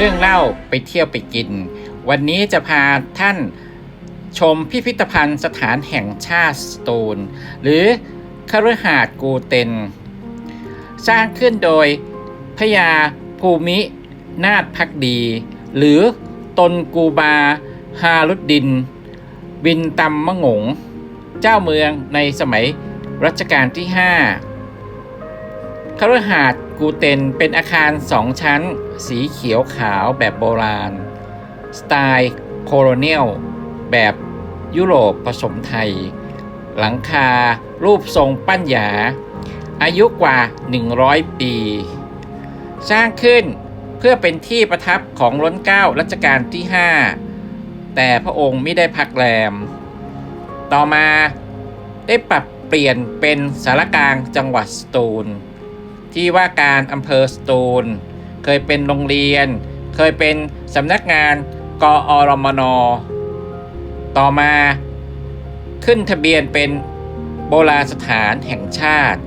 เรื่องเล่าไปเที่ยวไปกิน วันนี้จะพาท่านชมพิพิธภัณฑ์สถานแห่งชาติสตูล หรือคฤหาสน์กูเตน สร้างขึ้นโดยพญาภูมินาถพักดี หรือตนกูบา ฮารุดดินวินตัมมะงง เจ้าเมืองในสมัยรัชกาลที่ 5คฤหาสน์ กูเตนเป็นอาคารสองชั้น สีเขียวขาวแบบโบราณ สไตล์โคโลเนียลแบบยุโรปผสมไทย หลังคารูปทรงปั้นหยา อายุกว่า 100 ปี สร้างขึ้นเพื่อเป็นที่ประทับของล้นเก้ารัชกาลที่ 5 แต่พระองค์ไม่ได้พักแรม ต่อมาได้ปรับเปลี่ยนเป็นสารกลางจังหวัดสตูล ที่ว่าการอำเภอสตูล เคยเป็นโรงเรียน เคยเป็นสำนักงานกอรมน ต่อมาขึ้นทะเบียนเป็นโบราณสถานแห่งชาติ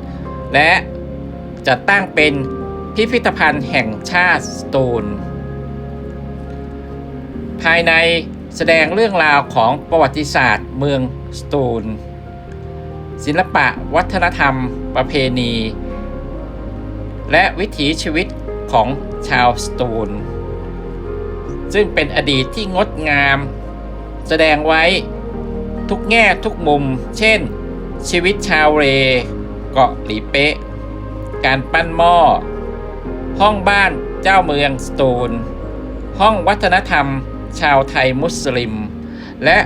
และจัดตั้งเป็นพิพิธภัณฑ์แห่งชาติสตูล ภายในแสดงเรื่องราวของประวัติศาสตร์เมืองสตูล ศิลปะวัฒนธรรมประเพณี และวิถีชีวิตของชาวสตูล ซึ่งเป็นอดีตที่งดงาม แสดงไว้ทุกแง่ทุกมุม เช่น ชีวิตชาวเร เกาะหลีเป๊ะ การปั้นหม้อ ห้องบ้านเจ้าเมืองสตูล ห้องวัฒนธรรมชาวไทยมุสลิม และ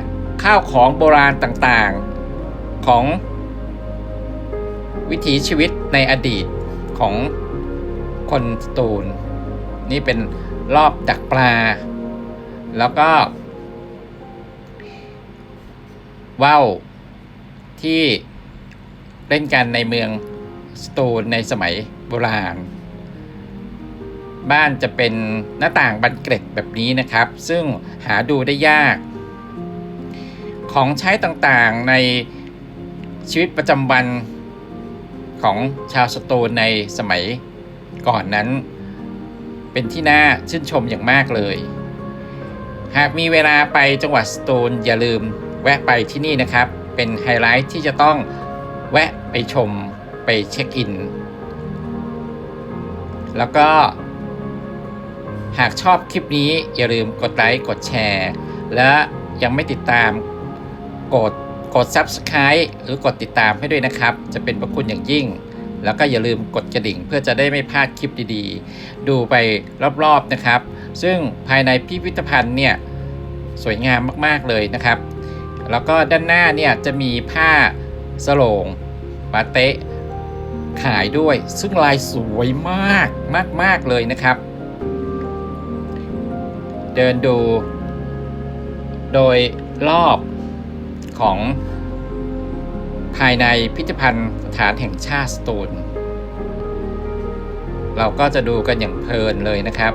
ข้าวของโบราณต่างๆของวิถีชีวิตในอดีตของ คนสตูล นี่เป็นรอบดักปลา แล้วก็ว่าวที่เล่นกันในเมืองสตูลในสมัยโบราณ บ้านจะเป็นหน้าต่างบันเกร็ดแบบนี้นะครับ ซึ่งหาดูได้ยาก ของใช้ต่างๆในชีวิตประจำวันของชาวสตูลในสมัย ก่อนนั้น เป็นที่น่าชื่นชมอย่างมากเลย หากมีเวลาไปจังหวัดสตูลอย่าลืมแวะไปที่นี่นะครับ เป็นไฮไลท์ที่จะต้องแวะไปชมไปเช็คอิน แล้วก็ หากชอบคลิปนี้อย่าลืมกดไลค์กดแชร์ และยังไม่ติดตามกดกด Subscribe หรือกดติดตามให้ด้วยนะครับ จะเป็นประคุณอย่างยิ่ง แล้วก็อย่าลืมกดกระดิ่งเพื่อจะได้ไม่พลาดคลิปดีๆ ดูไปรอบๆนะครับ ซึ่งภายในพิพิธภัณฑ์เนี่ยสวยงามมากๆเลยนะครับ แล้วก็ด้านหน้าเนี่ยจะมีผ้าสโลงปาเตะขายด้วย ซึ่งลายสวยมากมาก ๆ เลยนะครับ เดินดูโดยรอบของ ภายในพิพิธภัณฑ์สถานแห่งชาติสตูล เราก็จะดูกันอย่างเพลินเลยนะครับ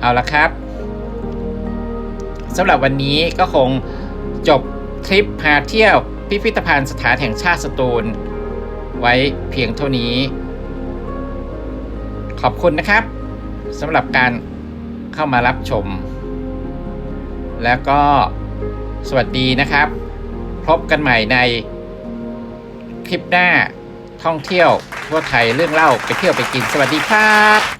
เอาละครับสำหรับวันนี้ก็คงจบทริปพาเที่ยวพิพิธภัณฑ์สถานแห่งชาติสตูล ไว้เพียงเท่านี้ ขอบคุณนะครับสำหรับการเข้ามารับชม แล้วก็สวัสดีนะครับ พบกันใหม่ในคลิปหน้าท่องเที่ยวทั่วไทยเรื่องเล่าไปเที่ยวไปกินสวัสดีครับ